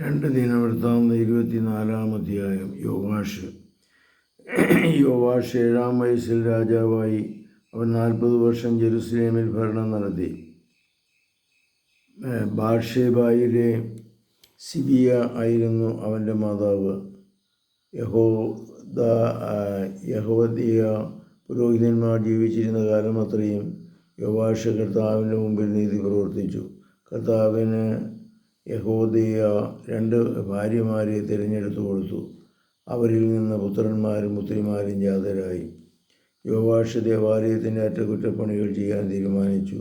രണ്ട് ദിനവൃത്താന്ത ഇരുപത്തിനാലാം അധ്യായം. യോവാഷ്. യോവാഷ് ഏഴാം വയസ്സിൽ രാജാവായി. അവൻ നാൽപ്പത് വർഷം ജെറുസലേമിൽ ഭരണം നടത്തി. ബാഷേബായിലെ സിബിയ ആയിരുന്നു അവന്റെ മാതാവ്. യഹോദ യഹോദിയ പുരോഹിതന്മാർ ജീവിച്ചിരുന്ന കാലം അത്രയും. യോവാഷ് കർത്താവിന്റെ മുമ്പിൽ നീതി പ്രവർത്തിച്ചു. കർത്താവിന് യഹോദിയ രണ്ട് ഭാര്യമാരെ തിരഞ്ഞെടുത്തു കൊടുത്തു. അവരിൽ നിന്ന് പുത്രന്മാരും പുത്രിമാരും ജാതരായി. യോവാഷ് ദേവാലയത്തിന്റെ അറ്റകുറ്റപ്പണികൾ ചെയ്യാൻ തീരുമാനിച്ചു.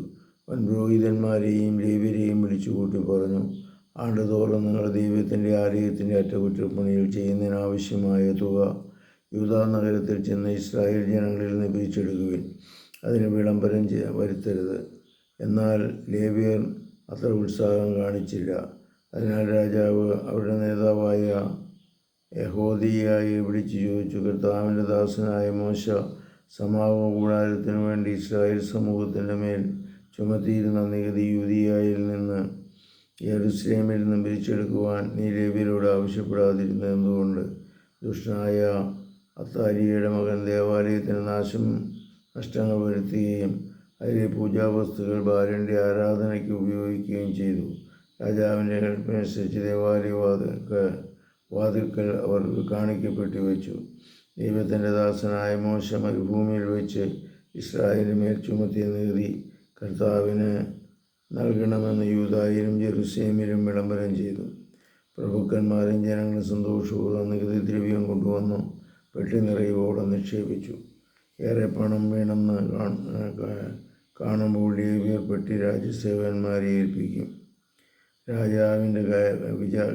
അവൻ പുരോഹിതന്മാരെയും വിളിച്ചു വിളിച്ചുകൂട്ടി പറഞ്ഞു ആണ്ടുതോറും നിങ്ങൾ ദൈവത്തിന്റെ ആലയത്തിന്റെ അറ്റകുറ്റപ്പണികൾ ചെയ്യുന്നതിനാവശ്യമായ തുക യൂതാ നഗരത്തിൽ ചെന്ന് ഇസ്രായേൽ ജനങ്ങളിൽ നിന്ന് പിരിച്ചെടുക്കുവിൻ. അതിന് വിളംബരം വരുത്തരുത്. എന്നാൽ ലേവ്യർ അത്ര ഉത്സാഹം കാണിച്ചില്ല. അതിനാൽ രാജാവ് അവരുടെ നേതാവായ യഹോദിയായി വിളിച്ചു ചോദിച്ചു കർത്താവിന്റെ ദാസനായ മോശ സമാഗമ കൂടാരത്തിനു വേണ്ടി ഇസ്രായേൽ സമൂഹത്തിന്റെ മേൽ ചുമത്തിയിരുന്ന നികുതി യുവതിയായിൽ നിന്ന് യറുസ്ലേമിൽ നിന്ന് പിരിച്ചെടുക്കുവാൻ നീ ലേവ്യരോട് ആവശ്യപ്പെടാതിരുന്നത് എന്തുകൊണ്ട്? ദുഷ്ടനായ അത്താരിയുടെ മകൻ ദേവാലയത്തിന് നാശം നഷ്ടങ്ങൾ വരുത്തുകയും അതിലെ പൂജാവസ്തുക്കൾ ബാലന്റെ ആരാധനയ്ക്ക് ഉപയോഗിക്കുകയും ചെയ്തു. രാജാവിന്റെ കൽപ്പനുസരിച്ച് ദേവാലയ വാതിൽക്ക് വാതിൽക്കൽ അവർക്ക് കാണിക്കപ്പെട്ടു വെച്ചു. ദൈവത്തിന്റെ ദാസനായ മോശ മരുഭൂമിയിൽ വെച്ച് ഇസ്രായേലിന് മേൽ ചുമത്തിയ നികുതി കർത്താവിന് നൽകണമെന്ന് യൂതായിലും ജെറുസലേമിലും വിളംബരം ചെയ്തു. പ്രഭുക്കന്മാരും ജനങ്ങളും സന്തോഷപൂർവം നികുതി ദ്രവ്യം കൊണ്ടുവന്നു പെട്ടി നിറയോടെ നിക്ഷേപിച്ചു. ഏറെ പണം വേണമെന്ന് കാണുമ്പോൾ ലേവ്യർ പെട്ടി രാജ്യസേവന്മാരെ ഏൽപ്പിക്കും. രാജാവിന്റെ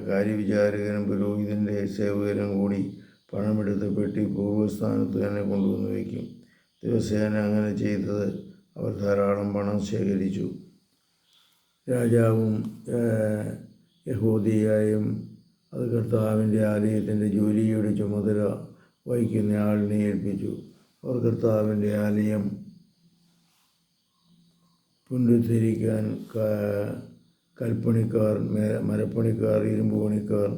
കാര്യവിചാരകനും പുരോഹിതന്റെ സേവകരും കൂടി പണമെടുത്ത് പെട്ടി പൂർവസ്ഥാനത്ത് തന്നെ കൊണ്ടുവന്ന് വയ്ക്കും. ദിവസേന അങ്ങനെ ചെയ്തത് അവർ ധാരാളം പണം ശേഖരിച്ചു. രാജാവും യഹോദിയായും അത് കർത്താവിന്റെ ആലയത്തിന്റെ ജോലിയുടെ ചുമതല വഹിക്കുന്ന ആളിനെ ഏൽപ്പിച്ചു. അവർ കർത്താവിന്റെ ആലയം പുനരുദ്ധരിക്കാൻ കൽപ്പണിക്കാർ മരപ്പണിക്കാർ ഇരുമ്പ് പണിക്കാർ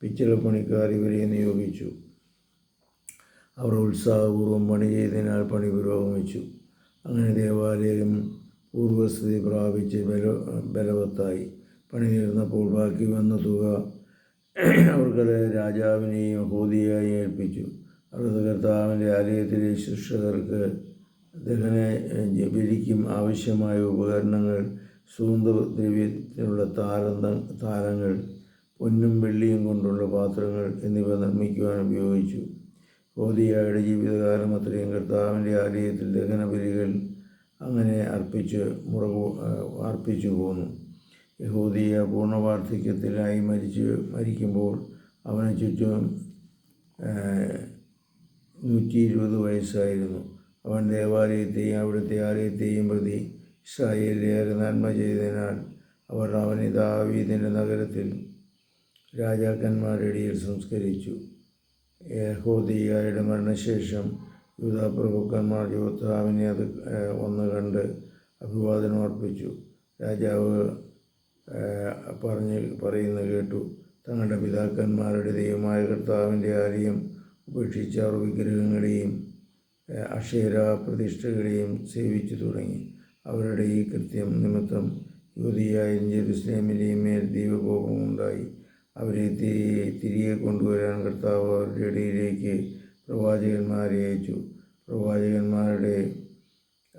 പിച്ചളപ്പണിക്കാർ ഇവരെ നിയോഗിച്ചു. അവർ ഉത്സാഹപൂർവം പണി ചെയ്തതിനാൽ പണി പുരോഗമിച്ചു. അങ്ങനെ ദേവാലയം പൂർവസ്ഥിതി പ്രാപിച്ച് ബല ബലവത്തായി. പണി തീർന്നപ്പോൾ ബാക്കി വന്ന തുക അവർക്കത് രാജാവിനെയും ഹോദിയായി ഏൽപ്പിച്ചു. അവർക്ക് കർത്താവിന്റെ ആലയത്തിലെ ശുശ്രൂഷകർക്ക് ദഹന ബലിക്കും ആവശ്യമായ ഉപകരണങ്ങൾ സുഗന്ധദ്രവ്യത്തിനുള്ള താരന്ത താരങ്ങൾ പൊന്നും വെള്ളിയും കൊണ്ടുള്ള പാത്രങ്ങൾ എന്നിവ നിർമ്മിക്കുവാൻ ഉപയോഗിച്ചു. ഹോദിയായുടെ ജീവിതകാലം അത്രയും കർത്താവിന്റെ ആലയത്തിൽ ദഹനബലികൾ അങ്ങനെ അർപ്പിച്ച് മുറകു അർപ്പിച്ചു പോന്നു. യഹൂദിയ പൂർണവാർദ്ധക്യത്തിലായി മരിച്ച് മരിക്കുമ്പോൾ അവന് ചുറ്റും നൂറ്റി ഇരുപത് വയസ്സായിരുന്നു. അവൻ ദേവാലയത്തെയും അവിടുത്തെ ആലയത്തെയും പ്രതി ഇസ്രായേലിലേറെ നന്മ ചെയ്തതിനാൽ അവർ അവനെ ദാവീദിന്റെ നഗരത്തിൽ രാജാക്കന്മാരുടെ ഇടയിൽ സംസ്കരിച്ചു. യഹോദിയായുടെ മരണശേഷം യൂതാപ്രഭുക്കന്മാർ യോത്താവിനെ അത് ഒന്ന് കണ്ട് അഭിവാദനം അർപ്പിച്ചു. രാജാവ് പറഞ്ഞ് പറയുന്നത് കേട്ടു തങ്ങളുടെ പിതാക്കന്മാരുടെ ദൈവമായ കർത്താവിന്റെ ആലയം ഉപേക്ഷിച്ച അവർ വിഗ്രഹങ്ങളെയും അക്ഷേര പ്രതിഷ്ഠകളെയും സേവിച്ചു തുടങ്ങി. അവരുടെ ഈ കൃത്യം നിമിത്തം യുവതിയായും ജെറുസലേമിലെയും മേൽ ദൈവകോപമുണ്ടായി അവരെ തിരികെ കൊണ്ടുവരാൻ കർത്താവ് അവരുടെ ഇടയിലേക്ക് പ്രവാചകന്മാരെ അയച്ചു. പ്രവാചകന്മാരുടെ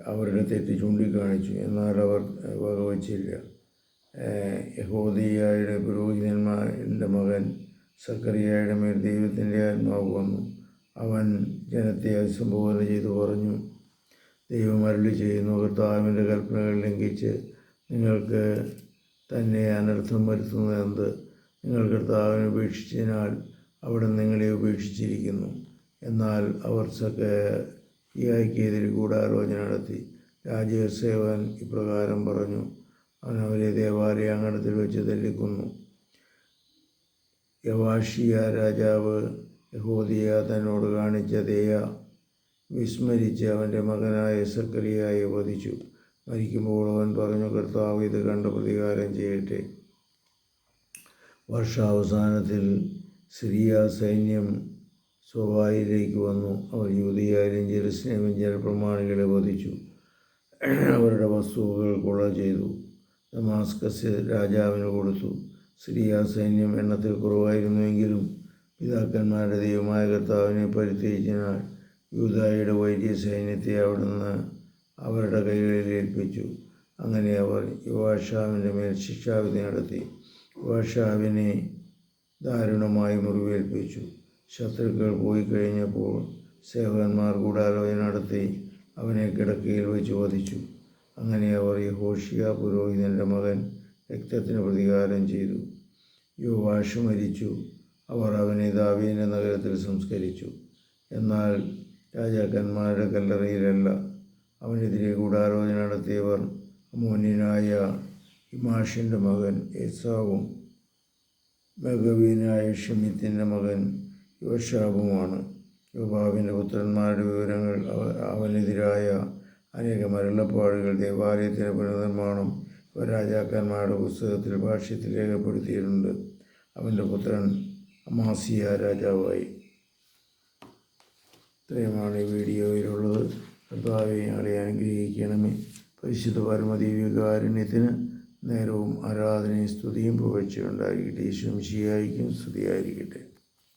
അവരുടെ തെറ്റ് ചൂണ്ടിക്കാണിച്ചു. എന്നാൽ അവർ വകവച്ചില്ല. യഹോദിയായുടെ പുരോഹിതന്മാരുടെ മകൻ സക്കറിയായുടെ മേൽ ദൈവത്തിന്റെ ആത്മാവ് വന്നു. അവൻ ജനത്തെ അഭിസംബോധന ചെയ്തു പറഞ്ഞു ദൈവം അരുളി ചെയ്യുന്നു കർത്താവിന്റെ കൽപ്പനകൾ ലംഘിച്ച് നിങ്ങൾക്ക് തന്നെ അനർത്ഥം വരുത്തുന്നത് എന്ത് നിങ്ങൾ കർത്താവിനെ ഉപേക്ഷിച്ചതിനാൽ അവിടെ നിങ്ങളെ ഉപേക്ഷിച്ചിരിക്കുന്നു. എന്നാൽ അവർ സക്കയ്ക്കെതിരെ ഗൂഢാലോചന നടത്തി. രാജസേവൻ ഇപ്രകാരം പറഞ്ഞു അവൻ അവരെ ദേവാലയ അങ്കണത്തിൽ വെച്ച് തല്ലിക്കുന്നു യവാഷിയ രാജാവ് യഹോദിയ തന്നോട് കാണിച്ച ദയ വിസ്മരിച്ച് അവന്റെ മകനായ സക്രിയായി വധിച്ചു. മരിക്കുമ്പോൾ അവൻ പറഞ്ഞു കർത്താവ് ഇത് കണ്ട് പ്രതികാരം ചെയ്യട്ടെ. വർഷാവസാനത്തിൽ സിറിയ സൈന്യം സോവായിലേക്ക് വന്നു. അവർ യൂതിയായാലും ജെറുസലേമിൽ ജനപ്രമാണികളെ വധിച്ചു. അവരുടെ വസ്തുവകൾ കൊള ചെയ്തു. ദമാസ്കസ് രാജാവിന് കൊടുത്തു. സിറിയ സൈന്യം എണ്ണത്തിൽ കുറവായിരുന്നുവെങ്കിലും പിതാക്കന്മാരുടെ ദൈവമായ കർത്താവിനെ പരിത്യജിച്ചതിനാൽ യൂതായുടെ വൈദ്യ സൈന്യത്തെ അവിടുന്ന് അവരുടെ കൈകളിൽ ഏൽപ്പിച്ചു. അങ്ങനെ അവർ യുവാഷാവിന്റെ മേൽ ശിക്ഷാവിധി നടത്തി. യുവാഷാവിനെ ദാരുണമായി മുറിവേൽപ്പിച്ചു. ശത്രുക്കൾ പോയി കഴിഞ്ഞപ്പോൾ സേവകന്മാർ ഗൂഢാലോചന നടത്തി അവനെ കിടക്കയിൽ വെച്ച് വധിച്ചു. അങ്ങനെ അവർ യഹോഷിയ പുരോഹിതന്റെ മകൻ രക്തത്തിന് പ്രതികാരം ചെയ്തു. യുവാഷ് മരിച്ചു. അവർ അവനെ ദാവീന്റെ നഗരത്തിൽ സംസ്കരിച്ചു. എന്നാൽ രാജാക്കന്മാരുടെ കല്ലറയിലല്ല അവനെതിരെ ഗൂഢാലോചന നടത്തിയവർ അമോന്യനായ ഇമാഷിന്റെ മകൻ ഏസാവും മെഗവീനായ ഷമിത്തിന്റെ മകൻ യോഷാബുമാണ് യോബാബിന്റെ പുത്രന്മാരുടെ വിവരങ്ങൾ അവ- അവനെതിരായ അനേകം അരുളപ്പാടുകൾ ദേവാലയത്തിന്റെ പുനർനിർമ്മാണം രാജാക്കന്മാരുടെ പുസ്തകത്തിൽ ഭാഷ്യത്തിൽ രേഖപ്പെടുത്തിയിട്ടുണ്ട്. അവന്റെ പുത്രൻ അമാസിയ രാജാവായി ഇത്രയുമാണ് ഈ വീഡിയോയിലുള്ളത്. കർത്താവെ ഞങ്ങളെ അനുഗ്രഹിക്കണമേ. പരിശുദ്ധ പരമദീവികാരുണ്യത്തിന് നേരവും ആരാധനയും സ്തുതിയും പുകഴ്ചയുണ്ടായിരിക്കട്ടെ ഈശ്വം ശിയായിരിക്കും സ്തുതിയായിരിക്കട്ടെ.